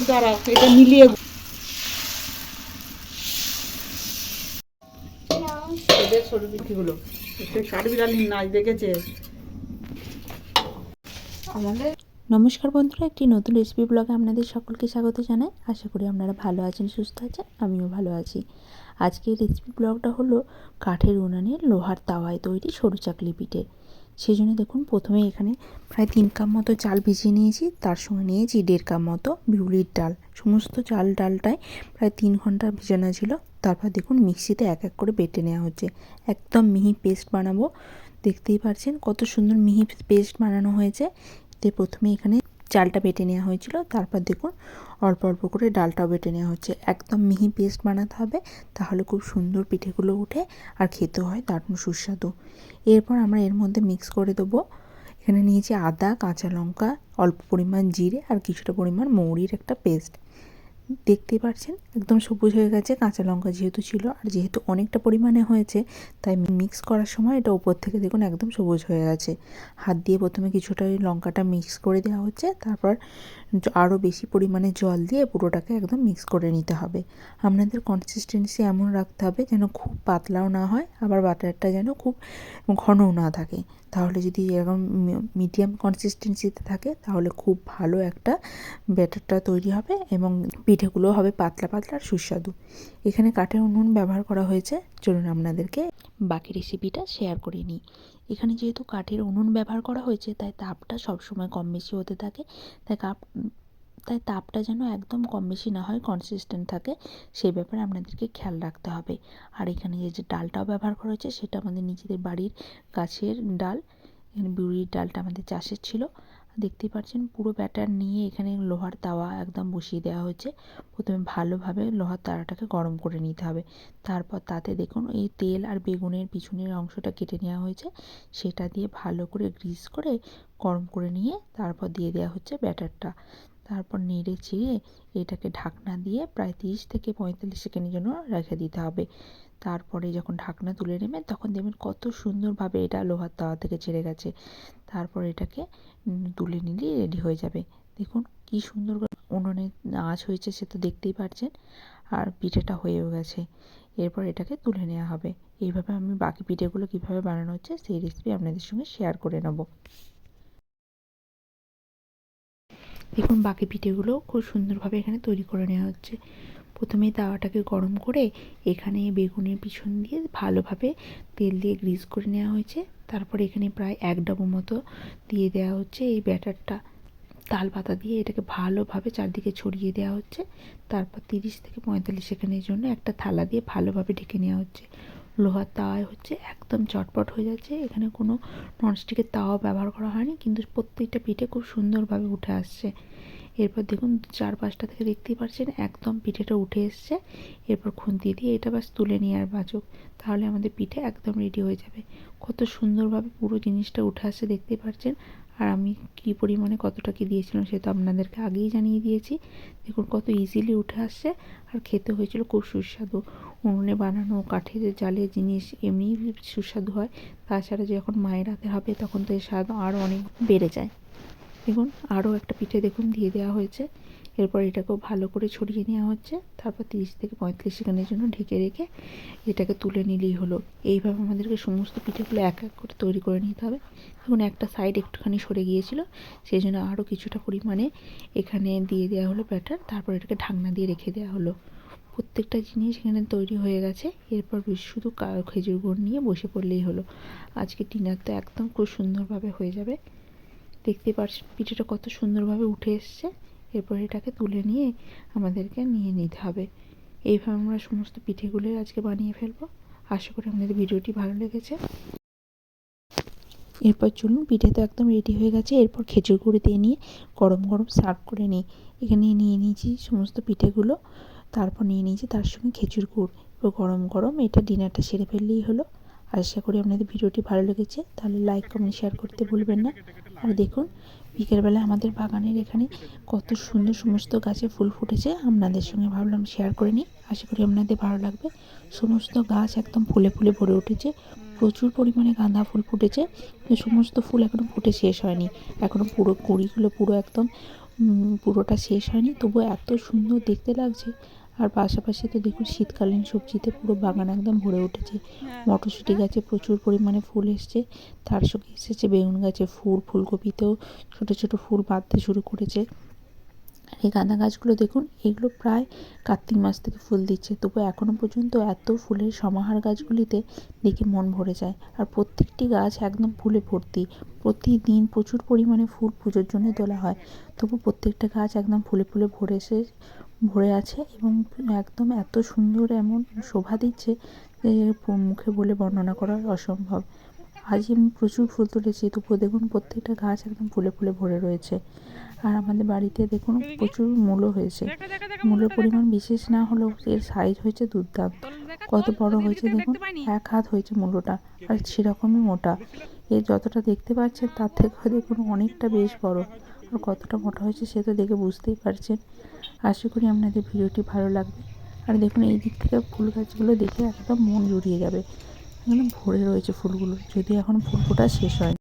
দাঁড়াও এটা মিলিয়ে এদের সরু পিঠিগুলো একটু কাঠবিড়ালির নাচ দেখেছে। আমাদের নমস্কার বন্ধুরা, একটি নতুন রেসিপি ব্লগে আপনাদের সকলকে স্বাগত জানাই। আশা করি আপনারা ভালো আছেন, সুস্থ আছেন, আমিও ভালো আছি। আজকের রেসিপি ব্লগটা হলো কাঠের উনানে লোহার তাওয়ায় তৈরি সরু চাকলি পিঠে। সেই জন্য দেখুন, প্রথমে এখানে প্রায় তিন কাপ মতো চাল ভিজিয়ে নিয়েছি, তার সঙ্গে নিয়েছি দেড় কাপ মতো বিউলির ডাল। সমস্ত চাল ডালটায় প্রায় তিন ঘণ্টা ভিজানো ছিল, তারপর দেখুন, মিক্সিতে এক এক করে বেটে নেওয়া হচ্ছে। একদম মিহি পেস্ট বানাবো। দেখতেই পাচ্ছেন কত সুন্দর মিহি পেস্ট বানানো হয়েছে। তে প্রথমে এখানে চালটা বেটে নেওয়া হয়েছিল। তারপর দেখুন, অল্প অল্প করে ডালটাও বেটে নেওয়া হচ্ছে। একদম মিহি পেস্ট বানাতে হবে, তাহলে খুব সুন্দর পিঠেগুলো উঠে আর খেতে হয় দারুণ সুস্বাদু। এরপর আমরা এর মধ্যে মিক্স করে দেবো। এখানে নিয়েছি আদা, কাঁচা লঙ্কা, অল্প পরিমাণ জিরে আর কিছুটা পরিমাণ মৌরির একটা পেস্ট। দেখতেই পাচ্ছেন একদম সবুজ হয়ে গেছে, কাঁচা লঙ্কা যেহেতু ছিল, আর যেহেতু অনেকটা পরিমাণে হয়েছে, তাই মিক্স করার সময় এটা উপর থেকে দেখুন একদম সবুজ হয়ে গেছে। হাত দিয়ে প্রথমে কিছুটা ওই লঙ্কাটা মিক্স করে দেওয়া হচ্ছে, তারপর আরও বেশি পরিমাণে জল দিয়ে পুরোটাকে একদম মিক্স করে নিতে হবে। আপনাদের কনসিস্টেন্সি এমন রাখতে হবে যেন খুব পাতলাও না হয়, আবার বাটারটা যেন খুব ঘনও না থাকে। তাহলে যদি এরকম মিডিয়াম কনসিস্টেন্সিতে থাকে, তাহলে খুব ভালো একটা ব্যাটারটা তৈরি হবে এবং পিঠেগুলো হবে পাতলা পাতলা আর সুস্বাদু। এখানে কাঠের উনুন ব্যবহার করা হয়েছে। চলুন আপনাদেরকে বাকি রেসিপিটা শেয়ার করে নিই। এখানে যেহেতু কাঠের উনুন ব্যবহার করা হয়েছে, তাই তাপটা সবসময় কম বেশি হতে থাকে। তাই কাপ, তাই তাপটা যেন একদম কম বেশি না হয় কনসিস্টেন্ট থাকে, সেই ব্যাপারে আপনাদেরকে খেয়াল রাখতে হবে। আর এখানে যে যে ডালটাও ব্যবহার করা হয়েছে, সেটা আমাদের নিজেদের বাড়ির গাছের ডাল, এখানে বিউলির ডালটা আমাদের চাষের ছিল। দেখতেই পাচ্ছেন পুরো ব্যাটার নিয়ে এখানে লোহার তাওয়া একদম বসিয়ে দেওয়া হয়েছে। প্রথমে ভালোভাবে লোহার তাওয়াটাকে গরম করে নিতে হবে। তারপর তাতে দেখুন, এই তেল আর বেগুনের পিছনের অংশটা কেটে নেওয়া হয়েছে। সেটা দিয়ে ভালো করে গ্রিস করে গরম করে নিয়ে তারপর দিয়ে দেওয়া হচ্ছে ব্যাটারটা। তারপর নেড়ে চেড়ে এটাকে ঢাকনা দিয়ে প্রায় তিরিশ থেকে পঁয়তাল্লিশ সেকেন্ডের জন্য রেখে দিতে হবে। তারপরে যখন ঢাকনা তুলে নেবেন, তখন দেখবেন কত সুন্দরভাবে এটা লোহার তাওয়া থেকে ছেড়ে গেছে। তারপর এটাকে তুলে নিলেই রেডি হয়ে যাবে। দেখুন কি সুন্দর উনুনে আঁচ হয়েছে, সে তো দেখতেই পারছেন। আর পিঠেটা হয়েও গেছে। এরপর এটাকে তুলে নেওয়া হবে। এইভাবে আমি বাকি পিঠেগুলো কীভাবে বানানো হচ্ছে, সেই রেসিপি আপনাদের সঙ্গে শেয়ার করে নেব। দেখুন, বাকি পিঠেগুলো খুব সুন্দরভাবে এখানে তৈরি করে নেওয়া হচ্ছে। প্রথমে তাওয়াটাকে গরম করে এখানে বেগুনের পিছন দিয়ে ভালোভাবে তেল দিয়ে গ্রিস করে নেওয়া হয়েছে। তারপর এখানে প্রায় এক ডাবু মতো দিয়ে দেওয়া হচ্ছে এই ব্যাটারটা। তাল পাতা দিয়ে এটাকে ভালোভাবে চারদিকে ছড়িয়ে দেওয়া হচ্ছে। তারপর তিরিশ থেকে পঁয়তাল্লিশ সেকেন্ডের জন্য একটা থালা দিয়ে ভালোভাবে ঢেকে নেওয়া হচ্ছে। লোহার তাওয়ায় হচ্ছে একদম চটপট হয়ে যাচ্ছে। এখানে কোনো ননস্টিকের তাওয়া ব্যবহার করা হয়নি, কিন্তু প্রত্যেকটা পিঠে খুব সুন্দরভাবে উঠে আসছে। এরপর দেখুন চার পাঁচটা থেকে দেখতেই পাচ্ছেন একদম পিঠেটা উঠে এসছে। এরপর খুন্তি দিয়ে এটা বাস তুলে নিয়ে আর বাঁচুক। তাহলে আমাদের পিঠে একদম রেডি হয়ে যাবে। কত সুন্দরভাবে পুরো জিনিসটা উঠে আসছে দেখতেই পাচ্ছেন। আর আমি কী পরিমাণে কতটা কী দিয়েছিলাম সে তো আপনাদেরকে আগেই জানিয়ে দিয়েছি। দেখুন কত ইজিলি উঠে আসছে। আর খেতে হয়েছিল খুব সুস্বাদু। উনুনে বানানো কাঠের জালে জিনিস এমনি সুস্বাদু হয়। তাছাড়া যখন মায়ের হাতে হবে, তখন তো এর স্বাদ আরও অনেক বেড়ে যায়। দেখুন আরও একটা পিঠে দেখুন, দিয়ে দেওয়া হয়েছে। এরপর এটাকেও ভালো করে ছড়িয়ে নেওয়া হচ্ছে। তারপর তিরিশ থেকে পঁয়ত্রিশ সেকেন্ডের জন্য ঢেকে রেখে এটাকে তুলে নিলেই হলো। এইভাবে আমাদেরকে সমস্ত পিঠেগুলো এক এক করে তৈরি করে নিতে হবে। দেখুন একটা সাইড একটুখানি সরে গিয়েছিল সেই জন্য আরও কিছুটা পরিমাণে এখানে দিয়ে দেওয়া হলো ব্যাটার তারপর এটাকে ঢাকনা দিয়ে রেখে দেওয়া হলো। প্রত্যেকটা জিনিস এখানে তৈরি হয়ে গেছে। এরপর শুধু খেজুর গুড় নিয়ে বসে পড়লেই হলো। আজকে ডিনার তো একদম খুব সুন্দরভাবে হয়ে যাবে। দেখতে পাচ্ছেন পিঠেটা কত সুন্দরভাবে উঠে এসছে। এরপর এটাকে তুলে নিয়ে আমাদেরকে নিয়ে নিতে হবে। এইভাবে আমরা সমস্ত পিঠেগুলো আজকে বানিয়ে ফেলব। আশা করি আপনাদের ভিডিওটি ভালো লেগেছে। এরপর চলুন, পিঠে তো একদম রেডি হয়ে গেছে। এরপর খেজুর গুঁড়ি দিয়ে নিয়ে গরম গরম সার্ভ করে নিই। এখানে নিয়ে নিয়েছি সমস্ত পিঠেগুলো। তারপর নিয়ে নিয়েছি তার সঙ্গে খেজুর গুড়। এরপর গরম গরম এটা ডিনারটা সেরে ফেললেই হলো। আশা করি আপনাদের ভিডিওটি ভালো লেগেছে। তাহলে লাইক কমেন্ট শেয়ার করতে ভুলবেন না। আর দেখুন বিকেলবেলা আমাদের বাগানের এখানে কত সুন্দর সমস্ত গাছে ফুল ফুটেছে, আপনাদের সঙ্গে ভাবলাম শেয়ার করে নিই। আশা করি আপনাদের ভালো লাগবে। সমস্ত গাছ একদম ফুলে ফুলে ভরে উঠেছে, প্রচুর পরিমাণে গাঁদা ফুল ফুটেছে সমস্ত ফুল এখনও ফুটে শেষ হয়নি। এখনও পুরো কুড়িগুলো পুরো একদম পুরোটা শেষ হয়নি তবু এত সুন্দর দেখতে লাগছে। আর পাশাপাশি তো দেখুন শীতকালীন সবজিতে পুরো বাগান একদম ভরে উঠেছে। মটরশুঁটি গাছে প্রচুর পরিমাণে ফুল এসছে। তার সঙ্গে এসেছে বেগুন গাছে ফুল ফুলকপিতেও ছোট ছোট ফুল বাঁধতে শুরু করেছে। আর এই গাঁদা গাছগুলো দেখুন এগুলো প্রায় কার্তিক মাস থেকে ফুল দিচ্ছে। তবু এখনও পর্যন্ত এত ফুলের সমাহার গাছগুলিতে দেখে মন ভরে যায়। আর প্রত্যেকটি গাছ একদম ফুলে ভর্তি। প্রতিদিন প্রচুর পরিমাণে ফুল পুজোর জন্য তোলা হয়। তবু প্রত্যেকটা গাছ একদম ফুলে ফুলে ভরে এসে ভরে আছে এবং একদম এত সুন্দর এমন শোভা দিচ্ছে যে মুখে বলে বর্ণনা করা অসম্ভব। আজ আমি প্রচুর ফুল তুলেছি, তবুও দেখুন প্রত্যেকটা গাছ একদম ফুলে ফুলে ভরে রয়েছে। আর আমাদের বাড়িতে দেখুন প্রচুর মূলো হয়েছে। মূলের পরিমাণ বিশেষ না হলেও এর সাইজ হয়েছে দুর্দান্ত। কত বড় হয়েছে দেখুন, এক হাত হয়েছে মূলোটা, আর সেরকমই মোটা। এর যতটা দেখতে পাচ্ছেন তার থেকেও দেখুন অনেকটা বেশ বড়। আর কতটা মোটা হয়েছে সে তো দেখে বুঝতেই পারছেন। আশা করি আপনাদের ভিডিওটি ভালো লাগবে। আর দেখুন, এই দিক থেকে ফুল গাছগুলো দেখে একদম মন জুড়িয়ে যাবে। একদম ভরে রয়েছে ফুলগুলো। যদি এখন ফুল ফোটা শেষ হয়।